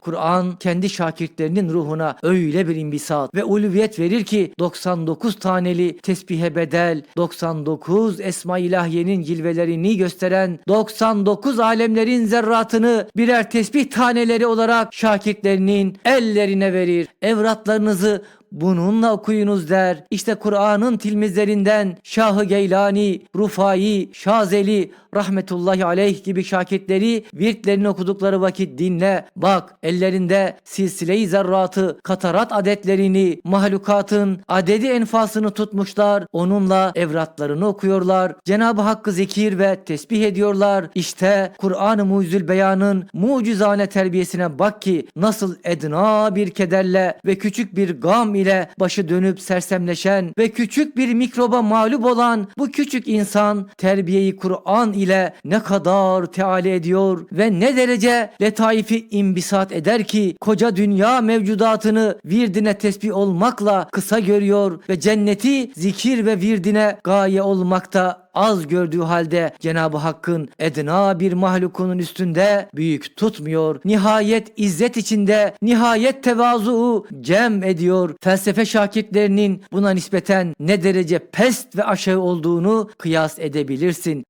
Kur'an kendi şakirtlerinin ruhuna öyle bir imbisat ve uluviyet verir ki 99 taneli tesbihe bedel, 99 esma ilahiyenin cilvelerini gösteren 99 alemlerin zerratını birer tesbih taneleri olarak şakirtlerinin ellerine verir. Evratlarınızı bununla okuyunuz der. İşte Kur'an'ın tilmizlerinden Şahı Geylani, Rufai, Şazeli, rahmetullahi aleyh gibi şakirtleri virtlerini okudukları vakit dinle. Bak ellerinde silsile-i zerratı, katarat adetlerini, mahlukatın adedi enfasını tutmuşlar. Onunla evratlarını okuyorlar. Cenab-ı Hakk'ı zikir ve tesbih ediyorlar. İşte Kur'an-ı Mucizül Beyan'ın mucizane terbiyesine bak ki nasıl edna bir kederle ve küçük bir gam ile başı dönüp sersemleşen ve küçük bir mikroba mağlup olan bu küçük insan terbiyeyi Kur'an ile ne kadar teali ediyor ve ne derece letaifi imbisat eder ki koca dünya mevcudatını virdine tesbih olmakla kısa görüyor ve cenneti zikir ve virdine gaye olmakta az gördüğü halde Cenab-ı Hakk'ın edna bir mahlukunun üstünde büyük tutmuyor. Nihayet izzet içinde nihayet tevazu cem ediyor. Felsefe şakirtlerinin buna nispeten ne derece pest ve aşağı olduğunu kıyas edebilirsin.